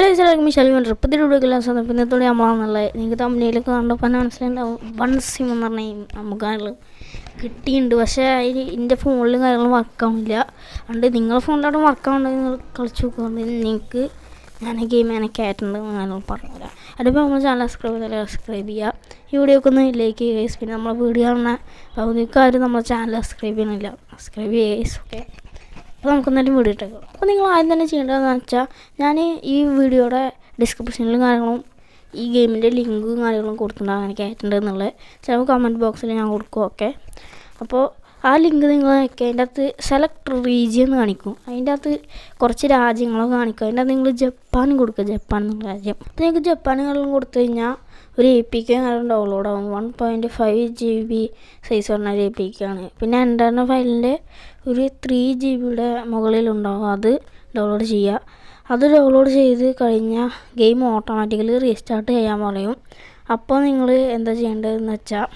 Hello എല്ലാവർക്കും ഇപ്പോഴത്തെ വീഡിയോക്കെല്ലാം പിന്നെ തുടങ്ങി നമ്മളാണെന്നുള്ളത് നിങ്ങൾക്ക് തമ്മിലൊക്കെ കണ്ടപ്പോൾ തന്നെ മനസ്സിലുണ്ടാവും വൺ സിം എന്ന് പറഞ്ഞാൽ നമുക്ക് അതിൽ കിട്ടിയിട്ടുണ്ട് പക്ഷേ അതിന് എന്റെ ഫോണിലും കാര്യങ്ങളും വർക്കാവുന്നില്ല അതുകൊണ്ട് നിങ്ങളെ ഫോണിലോട്ട് വർക്കാവുണ്ടെങ്കിൽ നിങ്ങൾ കളിച്ച് നോക്കുകയാണെങ്കിൽ നിങ്ങൾക്ക് ഞാൻ ഗെയിം അങ്ങനെ കയറ്റുണ്ട് ഞാനൊന്നും പറഞ്ഞുതരാം അതിപ്പോൾ നമ്മൾ ചാനൽ സബ്സ്ക്രൈബ് ചെയ്താൽ സബ്സ്ക്രൈബ് ചെയ്യുക ഈ വീഡിയോക്ക് ഒന്ന് ലൈക്ക് ചെയ്യുക പിന്നെ നമ്മളെ വീഡിയോ കാണുന്ന പകുതിക്കാരും നമ്മളെ ചാനൽ സബ്സ്ക്രൈബ് ചെയ്യണില്ല. സബ്സ്ക്രൈബ് ചെയ്യുക ഓക്കെ അപ്പോൾ നമുക്ക് എന്തായാലും വീഡിയോ ഇട്ടേക്കാം. അപ്പോൾ നിങ്ങൾ ആദ്യം തന്നെ ചെയ്യേണ്ടതെന്ന് വെച്ചാൽ ഞാൻ ഈ വീഡിയോയുടെ ഡിസ്ക്രിപ്ഷനിലും കാര്യങ്ങളും ഈ ഗെയിമിന്റെ ലിങ്കും കാര്യങ്ങളും കൊടുത്തിട്ടുണ്ടാകും അങ്ങനെ കയറ്റേണ്ടതെന്നുള്ളത് ചിലപ്പോൾ കമന്റ് ബോക്സിൽ ഞാൻ കൊടുക്കും ഓക്കെ അപ്പോൾ ആ ലിങ്ക് നിങ്ങൾ നോക്കി അതിന്റെ അകത്ത് സെലക്ട് റീജിയൻ എന്ന് കാണിക്കും. അതിന്റെ അകത്ത് കുറച്ച് രാജ്യങ്ങളൊക്കെ കാണിക്കും. അതിന്റെ അകത്ത് നിങ്ങൾ ജപ്പാൻ കൊടുക്കുക ജപ്പാൻ എന്നുള്ള രാജ്യം. അപ്പോൾ നിങ്ങൾക്ക് ജപ്പാനുകളിലും കൊടുത്തു കഴിഞ്ഞാൽ ഒരു എ പി കെ നല്ല ഡൗൺലോഡ് ആകും one point five G B size പറഞ്ഞ ഒരു എ പി കെ ആണ്. പിന്നെ എന്റെ ഫയലിന്റെ ഒരു ത്രീ ജി ബിയുടെ മുകളിലുണ്ടാവും അത് ഡൗൺലോഡ് ചെയ്യുക അത് ഡൗൺലോഡ് ചെയ്ത് കഴിഞ്ഞാൽ ഗെയിം ഓട്ടോമാറ്റിക്കലി റീസ്റ്റാർട്ട് ചെയ്യാൻ പറയും. അപ്പോൾ നിങ്ങൾ എന്താ ചെയ്യേണ്ടതെന്ന് വെച്ചാൽ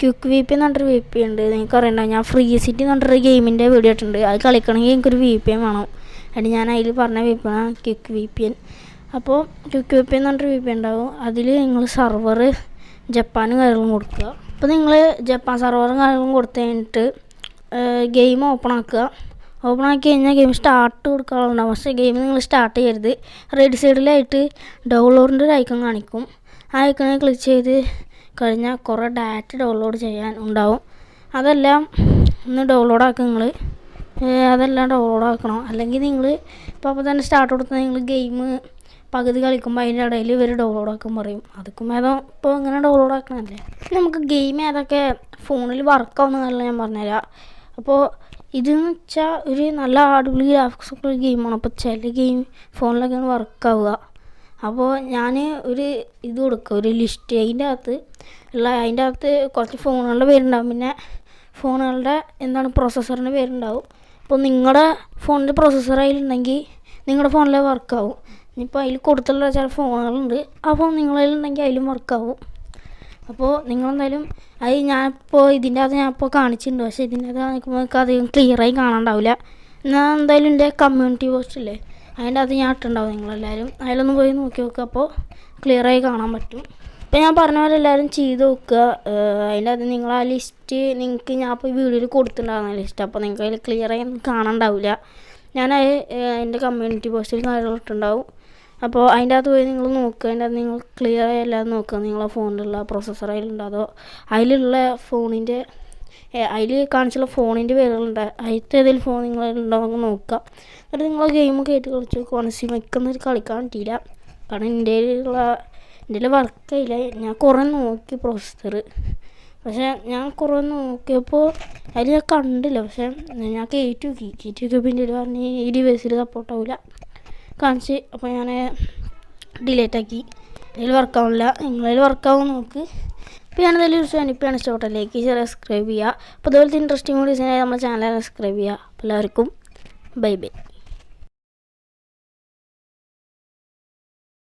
ക്വിക്ക് വി പി എന്ന് പറഞ്ഞൊരു വി പി ഉണ്ട്. നിങ്ങൾക്ക് അറിയണ്ട. ഞാൻ ഫ്രീ സിറ്റി എന്ന് പറഞ്ഞൊരു ഗെയിമിന്റെ വീഡിയോ ഇട്ടുണ്ട് അത് കളിക്കണമെങ്കിൽ എനിക്കൊരു വി പി എൻ വേണം. അതിന് ഞാൻ അതിൽ പറഞ്ഞ വി പി ആണ് ക്യുക്ക് വി പി എൻ അപ്പോൾ ക്യുക്ക് വി പി എന്ന് പറഞ്ഞൊരു വി പി ഉണ്ടാവും. അതിൽ നിങ്ങൾ സർവർ ജപ്പാനും കാര്യങ്ങളും കൊടുക്കുക. അപ്പോൾ നിങ്ങൾ ജപ്പാൻ സർവറും കാര്യങ്ങളും കൊടുത്തു കഴിഞ്ഞിട്ട് ഗെയിം ഓപ്പൺ ആക്കുക. ഓപ്പൺ ആക്കി കഴിഞ്ഞാൽ ഗെയിം സ്റ്റാർട്ട് കൊടുക്കാനുണ്ടാവും പക്ഷേ ഗെയിം നിങ്ങൾ സ്റ്റാർട്ട് ചെയ്യരുത്. റൈറ്റ് സൈഡിലായിട്ട് ഡൗൺലോഡിന്റെ ഒരു ഐക്കൺ കാണിക്കും. ആ ഐക്കണിൽ ക്ലിക്ക് ചെയ്ത് കഴിഞ്ഞാൽ കുറേ ഡാറ്റ ഡൗൺലോഡ് ചെയ്യാൻ ഉണ്ടാവും. അതെല്ലാം ഒന്ന് ഡൗൺലോഡ് ആക്കുക നിങ്ങൾ അതെല്ലാം ഡൗൺലോഡ് ആക്കണം. അല്ലെങ്കിൽ നിങ്ങൾ ഇപ്പോൾ അപ്പോൾ തന്നെ സ്റ്റാർട്ട് കൊടുത്താൽ നിങ്ങൾ ഗെയിം പകുതി കളിക്കുമ്പോൾ അതിന്റെ ഇടയിൽ ഇവർ ഡൗൺലോഡ് ആക്കാൻ പറയും. അതൊക്കെ ഏതോ ഇപ്പോൾ ഇങ്ങനെ ഡൗൺലോഡ് ആക്കണമല്ലേ നമുക്ക് ഗെയിം ഏതൊക്കെ ഫോണിൽ വർക്കാവുന്നതല്ല ഞാൻ പറഞ്ഞുതരാം. അപ്പോൾ ഇതെന്ന് വെച്ചാൽ ഒരു നല്ല അടിപൊളി ഗ്രാഫിക്സ് ഒക്കെ ഒരു ഗെയിമാണ് അപ്പോൾ ചില ഗെയിം ഫോണിലൊക്കെയാണ് വർക്കാവുക അപ്പോൾ ഞാൻ ഒരു ഇത് കൊടുക്കുക ഒരു ലിസ്റ്റ് അതിന്റെ അകത്ത് ഉള്ള അതിന്റെ അകത്ത് കുറച്ച് ഫോണുകളുടെ പേരുണ്ടാവും. പിന്നെ ഫോണുകളുടെ എന്താണ് പ്രോസസ്സറിന്റെ പേരുണ്ടാവും. അപ്പോൾ നിങ്ങളുടെ ഫോണിന്റെ പ്രോസസ്സർ അതിലുണ്ടെങ്കിൽ നിങ്ങളുടെ ഫോണിൽ വർക്കാവും. ഇനിയിപ്പോൾ അതിൽ കൊടുത്തുള്ള ചില ഫോണുകളുണ്ട്. ആ ഫോൺ നിങ്ങളതിലുണ്ടെങ്കിൽ അതിലും വർക്കാവും. അപ്പോൾ നിങ്ങളെന്തായാലും അത് ഞാനിപ്പോൾ ഇതിന്റെ അകത്ത് ഞാനിപ്പോൾ കാണിച്ചിട്ടുണ്ട്. പക്ഷേ ഇതിന്റെ അകത്ത് കാണിക്കുമ്പോൾ നിങ്ങൾക്ക് അധികം ക്ലിയറായി കാണാണ്ടാവില്ല എന്നാൽ എന്തായാലും എന്റെ കമ്മ്യൂണിറ്റി പോസ്റ്റ് ഇല്ലേ? അതിന്റെ അത് ഞാൻ ഇട്ടുണ്ടാവും നിങ്ങളെല്ലാവരും. അതിലൊന്ന് പോയി നോക്കി നോക്കുക അപ്പോൾ ക്ലിയറായി കാണാൻ പറ്റും. അപ്പോൾ ഞാൻ പറഞ്ഞ പോലെ എല്ലാവരും ചെയ്ത് നോക്കുക. അതിന്റെ അത് നിങ്ങൾ ആ ലിസ്റ്റ് നിങ്ങൾക്ക് ഞാൻ ഇപ്പോൾ വീഡിയോയിൽ കൊടുത്തിട്ടുണ്ടാകുന്ന ലിസ്റ്റ് അപ്പോൾ നിങ്ങൾക്ക് അതിൽ ക്ലിയറായി കാണാണ്ടാവില്ല. ഞാൻ എന്റെ കമ്മ്യൂണിറ്റി പോസ്റ്റിൽ കാര്യങ്ങൾ ഇട്ടുണ്ടാവും അപ്പോൾ അതിന്റെ അകത്ത് പോയി നിങ്ങൾ നോക്കുക. അതിന്റെ അത് നിങ്ങൾ ക്ലിയർ ആയി എല്ലാം നോക്കുക. നിങ്ങളെ ഫോണിലുള്ള പ്രോസസ്സർ അതിലുണ്ടോ അതോ അതിലുള്ള ഫോണിന്റെ അതിൽ കാണിച്ചുള്ള ഫോണിന്റെ പേരുകളുണ്ട്. അതിലത്തെ ഏതെങ്കിലും ഫോൺ നിങ്ങളുണ്ടോ എന്ന് നോക്കുക എന്നിട്ട് നിങ്ങൾ ഗെയിമൊക്കെ ആയിട്ട് കളിച്ച്? നോക്കുവാണ് സിമയ്ക്കൊന്നും കളിക്കാൻ പറ്റിയില്ല കാരണം എന്റെ ഉള്ള എന്റെ വർക്കായില്ല ഞാൻ കുറേ നോക്കി പ്രോസസ്സർ പക്ഷേ ഞാൻ കുറേ നോക്കിയപ്പോൾ അതിൽ ഞാൻ കണ്ടില്ല. പക്ഷേ ഞാൻ കയറ്റി നോക്കി. കയറ്റി നോക്കിയപ്പോൾ എന്റെ പറഞ്ഞ് ഈ ഡിവൈസിൽ സപ്പോർട്ടാവില്ല കാണിച്ച് അപ്പോൾ ഞാൻ ഡിലേറ്റ് ആക്കി. അതിൽ വർക്കാവില്ല നിങ്ങളതിൽ വർക്കാവും നോക്ക്. ഞാനതിൽ യൂസ് ചെയ്യാൻ ലൈക്ക് ഇഷ്ടപ്പെട്ടല്ലേക്ക് സബ്സ്ക്രൈബ് ചെയ്യുക അപ്പോൾ അതുപോലത്തെ ഇൻട്രസ്റ്റിംഗ് വീഡിയോസിനായി നമ്മുടെ ചാനൽ സബ്സ്ക്രൈബ് ചെയ്യുക. എല്ലാവർക്കും ബൈ ബൈ